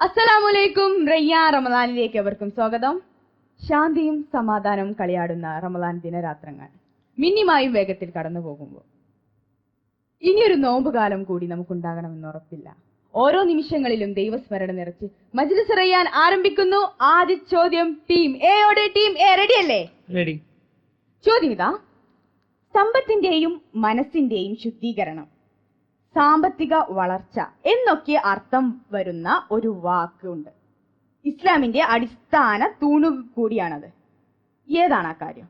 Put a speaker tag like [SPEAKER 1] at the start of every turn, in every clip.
[SPEAKER 1] അസ്സലാമലൈക്കും റയ്യ റമദാനിലേക്ക് അവർക്കും സ്വാഗതം. ശാന്തിയും സമാധാനവും കളിയാടുന്ന റമദാൻ ദിനരാത്രങ്ങൾ മിന്നിമായും വേഗത്തിൽ കടന്നു പോകുമ്പോൾ. ഇനിയൊരു നോമ്പുകാലം കൂടി നമുക്കുണ്ടാകണമെന്ന് ഉറപ്പില്ല. ഓരോ നിമിഷങ്ങളിലും ദൈവസ്മരണ നിറച്ച് മജ്ലിസ് റയ്യാൻ ആരംഭിക്കുന്നു. ആദ്യ ചോദ്യം ടീം എയോടെ ടീം എ റെഡിയല്ലേ
[SPEAKER 2] റെഡി
[SPEAKER 1] ചോദ്യം ഇതാ സമ്പത്തിന്റെയും മനസ്സിന്റെയും ശുദ്ധീകരണം സാമ്പത്തിക വളർച്ച എന്നൊക്കെ അർത്ഥം വരുന്ന ഒരു വാക്കുണ്ട്. ഇസ്ലാമിന്റെ അടിസ്ഥാന തൂണു കൂടിയാണത്. ഏതാണ് ആ കാര്യം?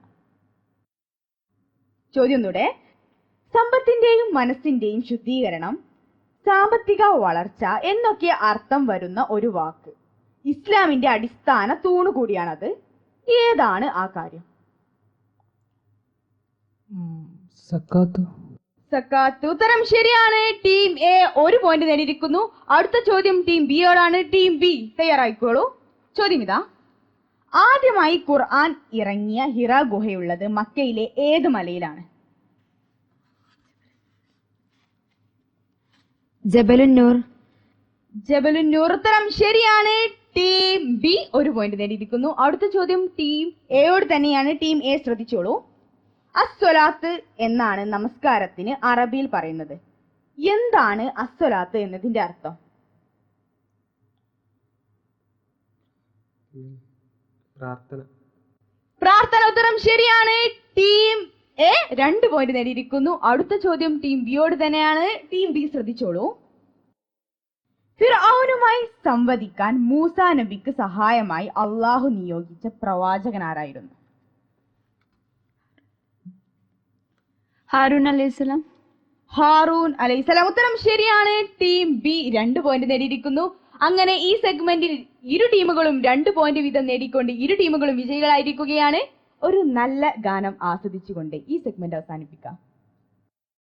[SPEAKER 1] ചോദ്യം ഒന്നൂടെ സമ്പത്തിന്റെയും മനസ്സിന്റെയും ശുദ്ധീകരണം സാമ്പത്തിക വളർച്ച എന്നൊക്കെ അർത്ഥം വരുന്ന ഒരു വാക്ക്. ഇസ്ലാമിന്റെ അടിസ്ഥാന തൂണു കൂടിയാണത്. ഏതാണ് ആ കാര്യം?
[SPEAKER 2] സക്കാത്ത്.
[SPEAKER 1] സക്കാത്ത്. ഉത്തരം ശരിയാണ്. ടീം എ ഒരു പോയിന്റ് നേടിയിരിക്കുന്നു. അടുത്ത ചോദ്യം ടീം ബി ബിയോടാണ് ടീം ബി തയ്യാറായിക്കോളൂ. ചോദ്യം ഇതാ. ആദ്യമായി ഖുർആൻ ഇറങ്ങിയ ഹിറ ഗുഹയുള്ളത് മക്കയിലെ ഏത് മലയിലാണ്?
[SPEAKER 3] ജബലുന്നൂർ.
[SPEAKER 1] ജബലുന്നൂർ. ഉത്തരം ശരിയാണ്. ടീം ബി ഒരു പോയിന്റ് നേടിയിരിക്കുന്നു. അടുത്ത ചോദ്യം ടീം എയോട് തന്നെയാണ്. ടീം എ ശ്രദ്ധിച്ചോളൂ. അസ്വലാത്ത് എന്നാണ് നമസ്കാരത്തിന് അറബിയിൽ പറയുന്നത്. എന്താണ് അസ്വലാത്ത് എന്നതിന്റെ അർത്ഥം?
[SPEAKER 2] പ്രാർത്ഥന.
[SPEAKER 1] പ്രാർത്ഥന ഉത്തരം ശരിയാണ്. ടീം എ രണ്ട് പോയിന്റ് നേടിയിരിക്കുന്നു. അടുത്ത ചോദ്യം ടീം ബിയോട് തന്നെയാണ്. ടീം ബി ശ്രദ്ധിച്ചോളൂ. ഫിർഔനുമായി സംവദിക്കാൻ മൂസ നബിക്ക് സഹായമായി അള്ളാഹു നിയോഗിച്ച പ്രവാചകൻ ആരായിരുന്നു?
[SPEAKER 3] ഹാറൂൺ അലൈഹിസ്സലാം
[SPEAKER 1] ഹാറൂൻ അലൈഹിസ്സലാം ഉത്തരം ശരിയാണ്. ടീം ബി രണ്ട് പോയിന്റ് നേടിയിരിക്കുന്നു. അങ്ങനെ ഈ സെഗ്മെന്റിൽ ഇരു ടീമുകളും രണ്ട് പോയിന്റ് വീതം നേടിക്കൊണ്ട് ഇരു ടീമുകളും വിജയികളായിരിക്കുകയാണ്. ഒരു നല്ല ഗാനം ആസ്വദിച്ചുകൊണ്ട് ഈ സെഗ്മെന്റ് അവസാനിപ്പിക്കാം.